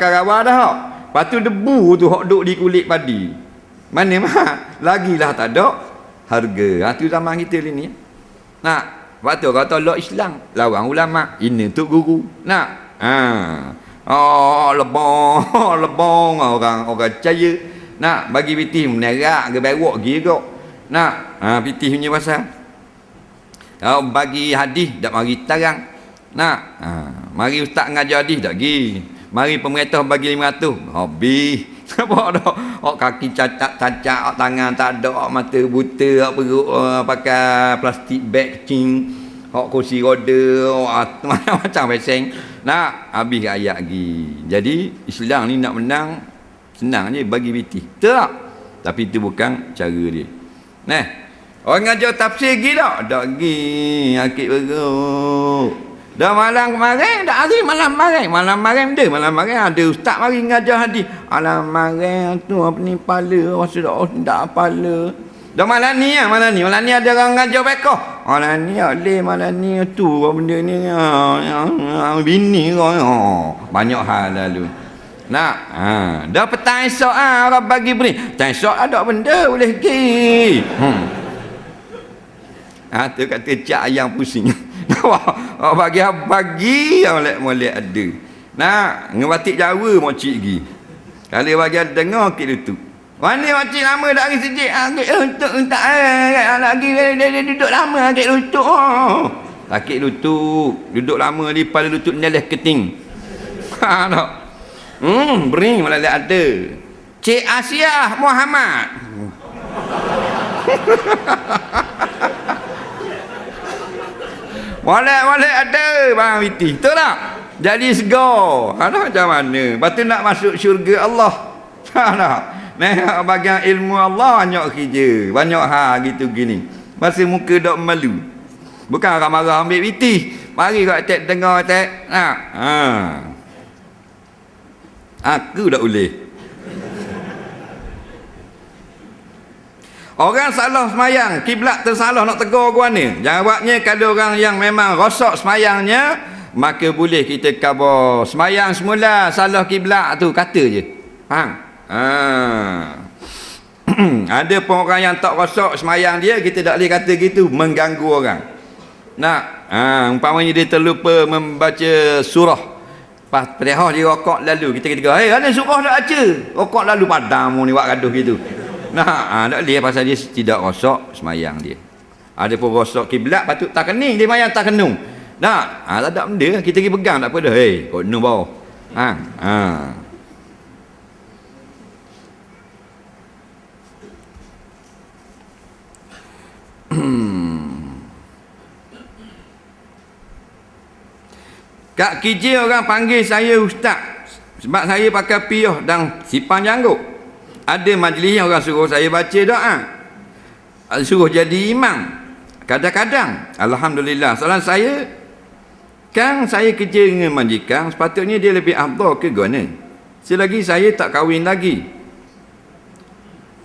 bakar rawa dah hok. Lepas tu debu tu hok duk di kulit padi. Mana mah? Lagilah tak ada harga. Ha tu zaman kita ni. Nak? Waktu kata Allah Islam lawan ulama. Ini tu guru. Nak? Ha. Oh lebong lebong. Orang orang percaya. Nak? Bagi pitih menerak ke berok gi nak? Ha pitih punya pasal. Oh, bagi hadis dak mari tarang. Nak? Ha mari ustaz ngajar hadis dak gi mari pemerintah bagi 500 habis apa dah oh, kaki cacat cacat oh, tangan tak ada oh, mata buta oh, perut oh, pakai plastik bag kecing oh, kursi roda oh, macam-macam peseng. Nak habis ayat lagi. Jadi Islam ni nak menang senang je bagi betul tak? Tapi itu bukan cara dia. Nah orang ngajar tafsir lagi tak? Lagi akik beruk Dah malam kemarin, dah hari malam kemarin. Malam kemarin dia, malam kemarin ada ustaz mari ngajar hadis. Malam kemarin tu apa ni pala, rasa dah oh, tak pala. Dah malam ni ah, malam ni. Malam ni ada orang ngajar bekoh. Malam ni ada malam ni tu apa benda ni. Ya, bini kau. Ya. Banyak hal lalu. Nak, ha. dah petang esok ah orang bagi beri. Petang esok ada benda boleh pergi. Hmm. Ha, tu kata cak ayam pusing. Awak bagi bagi molek molek ada. Nak ngebatik Jawa mocik gi. Kalau bagi dengar kit itu. Mana mocik lama dak hari sejik agak ah, untuk tak eh lagi dia duduk lama agak lutut. Oh. Sakit lutut. Duduk lama di pada lutut neleh keting. Ha tak. Hmm, beri malah ada. Cik Asia Muhammad. Molek-molek ada bang Witi. Betul tak? Jadi segar. Ha macam mana? Lepas tu nak masuk syurga Allah. Ha? Nah, bagian ilmu Allah banyak kerja. Banyak ha gitu gini. Masa muka dok malu. Bukan orang marah ambil Witi. Mari kau tak dengar tak? Ha. ha. Aku dah boleh. Orang salah semayang, kiblat tersalah nak tegur gua ni. Jawabnya kalau orang yang memang rosak semayangnya, maka boleh kita khabar semayang semula salah kiblat tu kata je. Faham? Ha. Ada pun orang yang tak rosak semayang dia, kita tak boleh kata gitu mengganggu orang. Nak, ha, umpamanya dia terlupa membaca surah. Pas pedihah dia rokok lalu kita kata, "Hei, ada surah dah baca." Rokok lalu padam ni buat gaduh gitu. Nah, ha, tak boleh pasal dia tidak rosak semayang dia. Ada pun rosak kiblat patut tak kening dia mayang tak kenung. Nah, ha, tak ada benda kita pergi pegang tak apa dah. Hei, kau kenung bawah. Ha, ha. Kak Kiji orang panggil saya ustaz sebab saya pakai piyah dan sipang janggut ada majlis yang orang suruh saya baca doa suruh jadi imam. Kadang-kadang Alhamdulillah. Soalan saya kan saya kerja dengan majikan sepatutnya dia lebih afdal ke guna selagi saya tak kahwin lagi.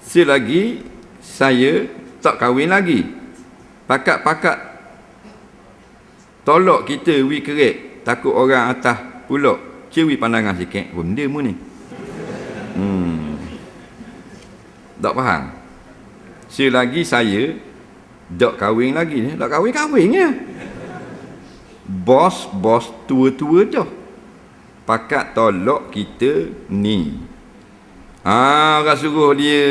Selagi saya tak kahwin lagi. Pakat-pakat tolak kita wi kerik takut orang atas pulak cewi pandangan sikit. Benda mu ni. Hmm tak faham. Selagi saya tak kahwin lagi ni tak kahwin kahwin ya bos bos tua-tua tu. Pakat tolak kita ni. Ah orang suruh dia.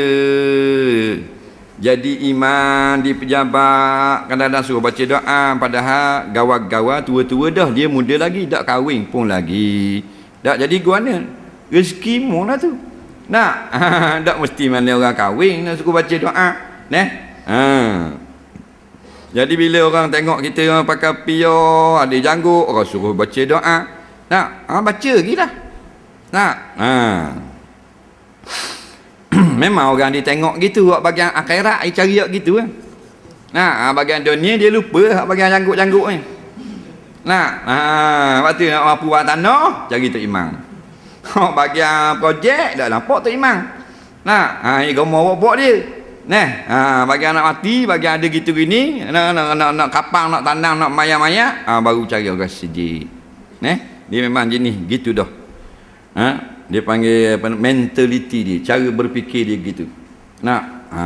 Jadi iman di pejabat. Kadang-kadang suruh baca doa padahal gawa-gawa tua-tua dah. Dia muda lagi tak kahwin pun lagi. Tak jadi guana rezekimu lah tu nak? Tak mesti mana orang kahwin nak suruh baca doa neh? Ha. Jadi bila orang tengok kita orang pakai pio ada janggut orang suruh baca doa. Nak? Ha baca lagi dah nak? Ha. Memang orang dia tengok gitu buat bagian akhirat dia cari gitu kan. Nah ha, bagian dunia dia lupa bagian janggut-janggut ni. Nak? Ha waktu nak mampu buat tanah cari tu imam Hak bagian projek dah nampak tu imam. Nah, ha gomo buat dia. Nah, ha bagi anak mati, bagi ada gitu gini, nak nak nak, nak kapang, nak tanam, nak maya-maya, ha, baru cari orang siji. Nah, dia memang jenis gitu dah. Ha? dia panggil apa mentality dia cara berfikir dia gitu nak ha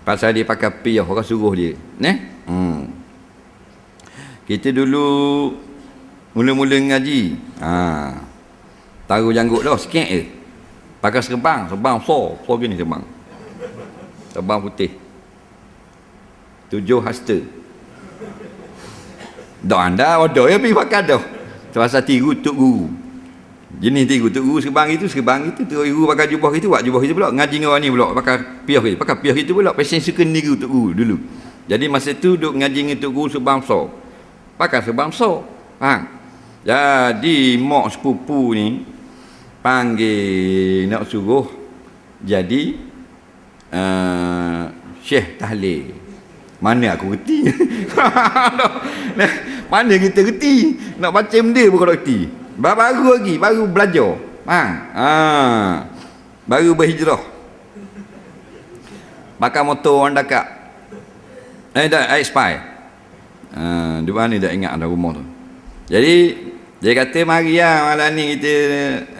pasal dia pakai piyah orang suruh dia ne hmm. kita dulu mula-mula ngaji. Ha. Taruh janggut dah sikit je. Pakai serbang serbang so so gini serbang serbang putih. Tujuh hasta. Dah anda ada ya pergi pakai dah. Terpaksa tiru tuk guru. Jenis tiru tuk guru serbang itu Serbang itu. Tuk guru pakai jubah itu Buat jubah itu pula. Ngaji dengan orang ni pula Pakai piah itu Pakai piah itu pula. Pesen suka niru tuk guru dulu. Jadi masa tu Duk ngaji dengan tuk guru serbang so Pakai serbang so Faham Jadi Mak sepupu ni Panggil Nak suruh Jadi uh, Syekh Tahlil. Mana aku reti? Mana kita reti? Nak baca benda pun kau reti. Baru lagi baru belajar. Ha? ha. baru berhijrah. Pakai motor orang dekat eh dah expire ha, di mana dah ingat ada rumah tu? Jadi dia kata mari ya malam ni kita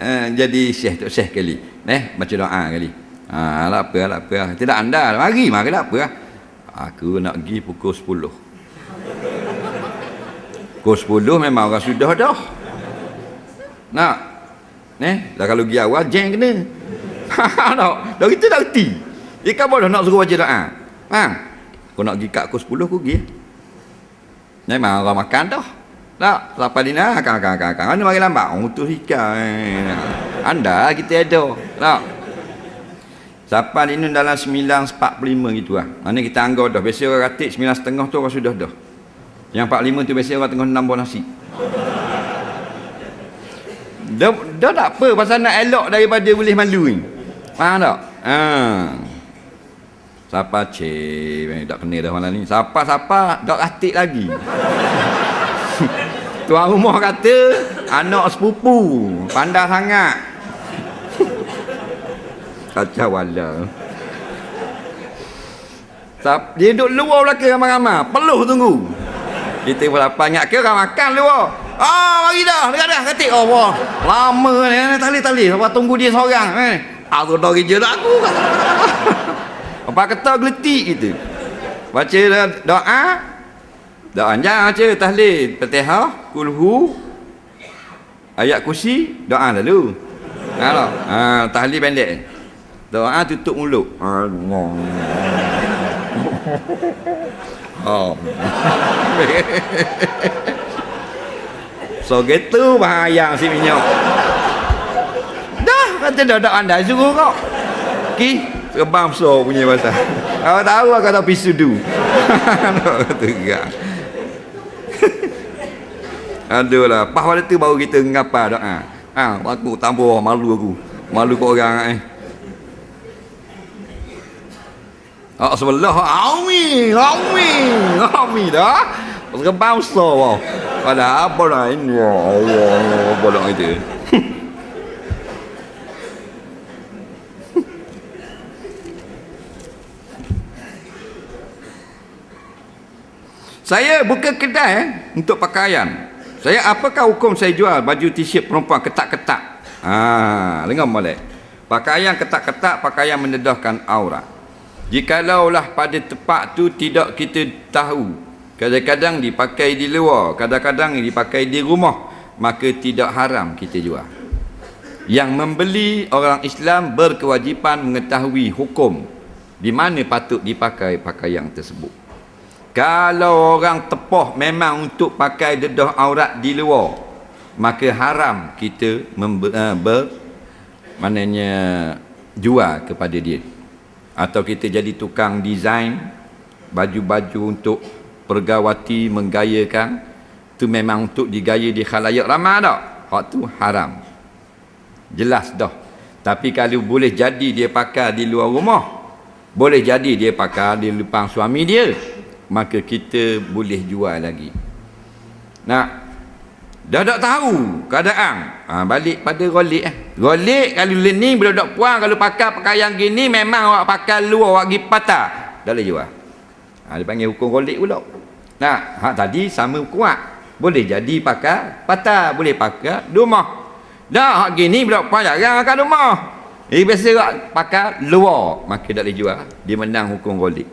uh, jadi syekh tu syekh kali. Eh baca doa kali. Ha, lah apa lah apa tidak anda mari mari lah apa lah. Aku nak pergi pukul 10 Pukul 10 memang orang sudah dah. Nak? Eh, dah kalau pergi awal jeng kena. Tak, dah kita dah reti. Dia kan boleh nak suruh baca doa. Faham? Kau nak pergi kat pukul 10 aku pergi. Memang orang makan dah Tak, sampai dina akan akan akan akan Mana mari lambat? Oh, tu ikan Anda kita ada Tak Sampai ini dalam 9.45 gitu lah. Mana kita anggap dah. Biasa orang ratik 9.30 tu orang sudah dah. Yang 45 tu biasa orang tengah nambah nasi. Dah, dah tak apa pasal nak elok daripada boleh malu ni. Faham tak? Ha. Siapa cik, tak kena dah malam ni. Siapa-siapa, tak ratik lagi. Tuan rumah kata, anak sepupu, pandai sangat. Kacau wala. Dia duduk luar belakang ramai-ramai. Peluh tunggu. Kita pun lapar ingat ke orang makan luar. Ah, mari dah. Dekat dah. Ketik. Oh, wah. Lama ni. Tali-tali. Apa tunggu dia seorang. Eh. Aku dah kerja dah aku. Apa kata geletik gitu. Baca doa. Doa jangan baca tahlil. Fatihah, kulhu. Ayat kursi, doa lalu. Kalau ha, tahlil pendek. Doa tutup mulut. Allah. Oh. so gitu bahaya si minyak. Dah kata dah dah anda suruh kau. Ki sebab so punya bahasa. Kau tahu kata pisudu. Tegak. Aduh lah. Pas waktu tu baru kita ngapa doa. Ha, aku tambah malu aku. Malu kau orang eh. Oh, sebelah Aumi, Aumi, Aumi dah. Pasal bangsa wah. Pada apa lah ini? Allah, bolong itu. Saya buka kedai eh, untuk pakaian. Saya apakah hukum saya jual baju t-shirt perempuan ketat-ketat? Ah, dengar molek. Pakaian ketat-ketat, pakaian mendedahkan aurat. Jikalaulah pada tempat tu tidak kita tahu Kadang-kadang dipakai di luar Kadang-kadang dipakai di rumah Maka tidak haram kita jual Yang membeli orang Islam berkewajipan mengetahui hukum Di mana patut dipakai pakaian tersebut Kalau orang tepah memang untuk pakai dedah aurat di luar Maka haram kita ber, Maknanya jual kepada dia. Atau kita jadi tukang desain baju-baju untuk pergawati menggayakan tu memang untuk digaya di khalayak ramai tak hak tu haram. Jelas dah. Tapi kalau boleh jadi dia pakai di luar rumah boleh jadi dia pakai di depan suami dia maka kita boleh jual lagi nak Dah tak tahu keadaan. Ha, balik pada golik eh. Golik kalau ni bila dok puan kalau pakai pakaian gini memang awak pakai luar awak pergi patah. Dah boleh jual. Ha, dia panggil hukum golik pula. Nah, ha, tadi sama kuat. Boleh jadi pakai patah, boleh pakai rumah. Dah hak gini budak payah jarang kat rumah. Eh biasa pakai luar, maka tak boleh jual. Dia menang hukum golik.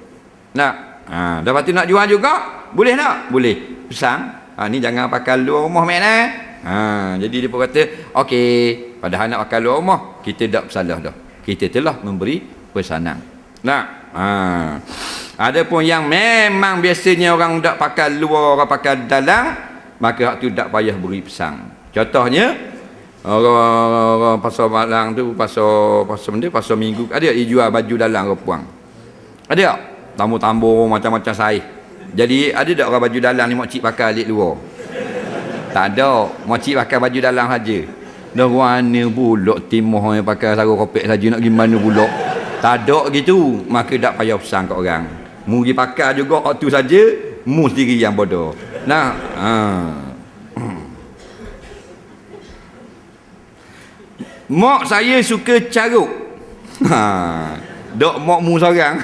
Nak? Ha, lepas tu nak jual juga? Boleh tak? Boleh. Pesan. Ha, ni jangan pakai luar rumah main eh. Ha, jadi dia pun kata, okey, padahal nak pakai luar rumah, kita tak bersalah dah. Kita telah memberi pesanan. Nak? Ha. Ada pun yang memang biasanya orang tak pakai luar, orang pakai dalam, maka hak tu tak payah beri pesan. Contohnya, orang pasal malang tu, pasal pasal benda, pasal minggu, ada dia jual baju dalam orang puang. Ada tak? Tambu-tambu macam-macam saya. Jadi ada tak orang baju dalam ni makcik pakai alik luar? Tak ada. Makcik pakai baju dalam saja. Dah mana pula timah yang pakai sarung kopek saja nak gimana pula? Tak ada gitu. Maka tak payah pesan kat orang. Mu pergi pakai juga waktu saja, mu sendiri yang bodoh. Nah, ha. Mak saya suka caruk. Ha. Dok mak mu seorang.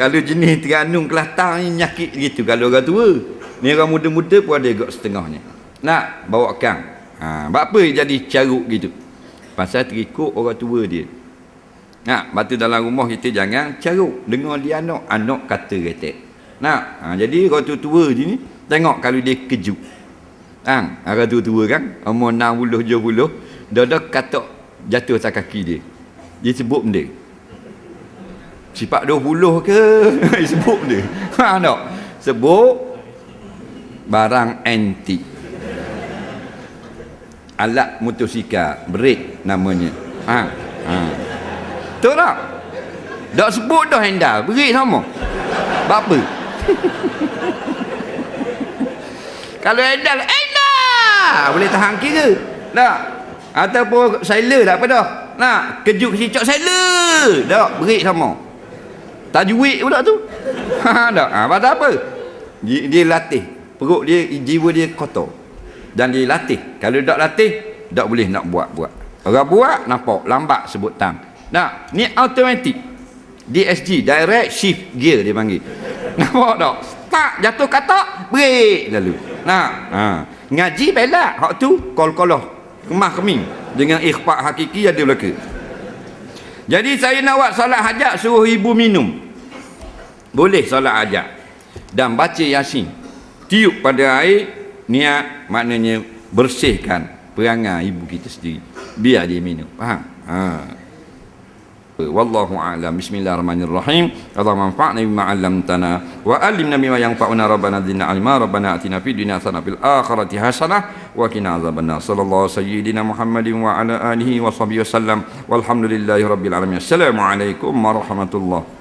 Kalau jenis Terenung Kelantan ni nyakit gitu kalau orang tua. Ni orang muda-muda pun ada gak setengahnya. Nak bawa kang. Ha, apa jadi caruk gitu? Pasal terikut orang tua dia. Nak, batu dalam rumah kita jangan caruk. Dengar dia anak, anak kata retek. Nak, ha, jadi orang tua-tua je ni, tengok kalau dia kejut. Ha, orang tua-tua kan, umur 60, 70, dia dah kata jatuh atas kaki dia. Dia sebut benda. Sifat 20 ke? dia sebut benda. Ha, tak? Sebut barang antik. Alat motosikal, brake namanya. Ha, ha. Betul tak? Tak sebut dah handal. Beri sama. Buat apa? Kalau handal, handal! Boleh tahan kira. Tak? Ataupun sailor tak apa dah. Nak? Kejut si cok sailor. Tak? Beri sama. Tak juik pula tu. Ha, tak? Ha, pasal apa? Dia, dia latih. Perut dia, jiwa dia kotor. Dan dia latih. Kalau tak latih, tak boleh nak buat-buat. Orang buat, nampak. Lambat sebut tam. Nah, ni automatic. DSG, direct shift gear dia panggil. Nampak tak? Start jatuh katak, break lalu. Nah, ha. Ngaji belak hak tu kol-koloh. Kemah keming dengan ikhfa hakiki ada belaka. Jadi saya nak buat solat hajat suruh ibu minum. Boleh solat hajat. Dan baca yasin. Tiup pada air niat maknanya bersihkan perangai ibu kita sendiri. Biar dia minum. Faham? Ha. Wallahu a'lam. Bismillahirrahmanirrahim. Allah manfa'na bima 'allamtana wa 'allimna bima yanfa'una rabbana zidna 'ilma rabbana atina fid dunya hasanah fil akhirati hasanah wa qina azabanna sallallahu sayyidina Muhammadin wa ala alihi wa sahbihi wasallam. Walhamdulillahirabbil alamin. Assalamualaikum warahmatullahi.